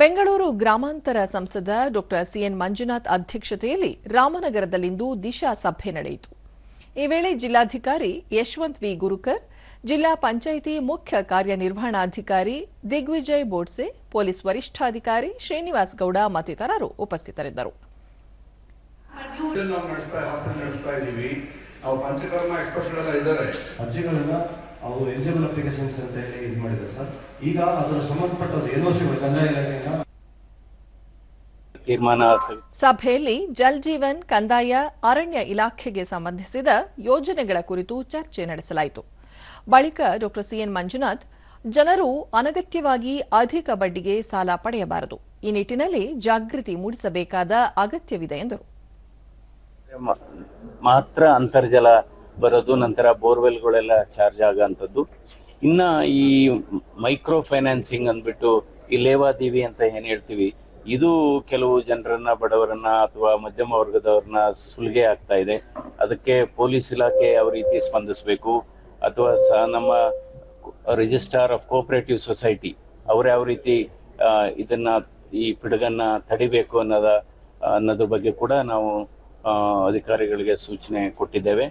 ಬೆಂಗಳೂರು ಗ್ರಾಮಾಂತರ ಸಂಸದ doctor CN Manjunath ಅಧ್ಯಕ್ಷತೆಯಲ್ಲಿ ರಾಮನಗರದಲ್ಲಿಂದು ದಿಶಾ ಸಭೆ ನಡೆಯಿತು. ಈ ವೇಳೆ ಜಿಲ್ಲಾಧಿಕಾರಿ ಯಶವಂತ್ ವಿ. ಗುರುಕರ್ ಜಿಲ್ಲಾ ಪಂಚಾಯಿತಿ ಮುಖ್ಯ ಕಾರ್ಯನಿರ್ವಹಣಾಧಿಕಾರಿ ದಿಗ್ವಿಜಯ್ ಬೋಡ್ಸೆ ಪೊಲೀಸ್ ವರಿಷ್ಠಾಧಿಕಾರಿ ಶ್ರೀನಿವಾಸ್ ಗೌಡ ಮತ್ತಿತರರು ಉಪಸ್ಥಿತರಿದ್ದರು. ಇದನ್ನ ಅವರು ಎಲಿಜಿಬಲ್ ಅಪ್ಲಿಕೇಶನ್ಸ್ ಅಂತ ಹೇಳಿ ಇದು ಮಾಡಿದ್ದಾರೆ ಸರ್. ಈಗ ಅದರ ಸಂಬಂಧಪಟ್ಟದ್ದು ಏನೋ ಸಿಗುತ್ತೆ ಸಿಗಳು ಕಂದಾಯ ಇಲಾಖೆಯಿಂದ? ತೀರ್ಮಾನ ಸಭೆಯಲ್ಲಿ ಜಲ್ ಜೀವನ್ ಕಂದಾಯ ಅರಣ್ಯ ಇಲಾಖೆಗೆ ಸಂಬಂಧಿಸಿದ ಯೋಜನೆಗಳ ಕುರಿತು ಚರ್ಚೆ ನಡೆಸಲಾಯಿತು. ಬಳಿಕ ಡಾಕ್ಟರ್ ಸಿಎನ್ ಮಂಜುನಾಥ್ ಜನರು ಅನಗತ್ಯವಾಗಿ ಅಧಿಕ ಬಡ್ಡಿಗೆ ಸಾಲ ಪಡೆಯಬಾರದು. ಈ ನಿಟ್ಟಿನಲ್ಲಿ ಜಾಗೃತಿ ಮೂಡಿಸಬೇಕಾದ ಅಗತ್ಯವಿದೆ ಎಂದರು. ಮಾತ್ರ ಅಂತರ್ಜಲ ಬರೋದು, ನಂತರ ಬೋರ್ವೆಲ್ಗಳೆಲ್ಲ ಚಾರ್ಜ್ ಆಗೋಂಥದ್ದು. ಇನ್ನ ಈ ಮೈಕ್ರೋ ಫೈನಾನ್ಸಿಂಗ್ ಅಂದ್ಬಿಟ್ಟು ಈ ಲೇವಾದೇವಿ ಅಂತ ಏನು ಹೇಳ್ತೀವಿ, ಇದು ಕೆಲವು ಜನರನ್ನ, ಬಡವರನ್ನ ಅಥವಾ ಮಧ್ಯಮ ವರ್ಗದವ್ರನ್ನ ಸುಲಿಗೆ ಆಗ್ತಾ ಇದೆ. ಅದಕ್ಕೆ ಪೊಲೀಸ್ ಇಲಾಖೆ ಯಾವ ರೀತಿ ಸ್ಪಂದಿಸಬೇಕು, ಅಥವಾ ಸ ನಮ್ಮ ರಿಜಿಸ್ಟ್ರಾರ್ ಆಫ್ ಕೋಆಪರೇಟಿವ್ ಸೊಸೈಟಿ, ಅವ್ರು ಯಾವ ರೀತಿ ಇದನ್ನ, ಈ ಪಿಡುಗನ್ನ ತಡಿಬೇಕು ಅನ್ನೋದ, ಅನ್ನೋದ್ರ ಬಗ್ಗೆ ಕೂಡ ನಾವು ಅಧಿಕಾರಿಗಳಿಗೆ ಸೂಚನೆ ಕೊಟ್ಟಿದ್ದೇವೆ.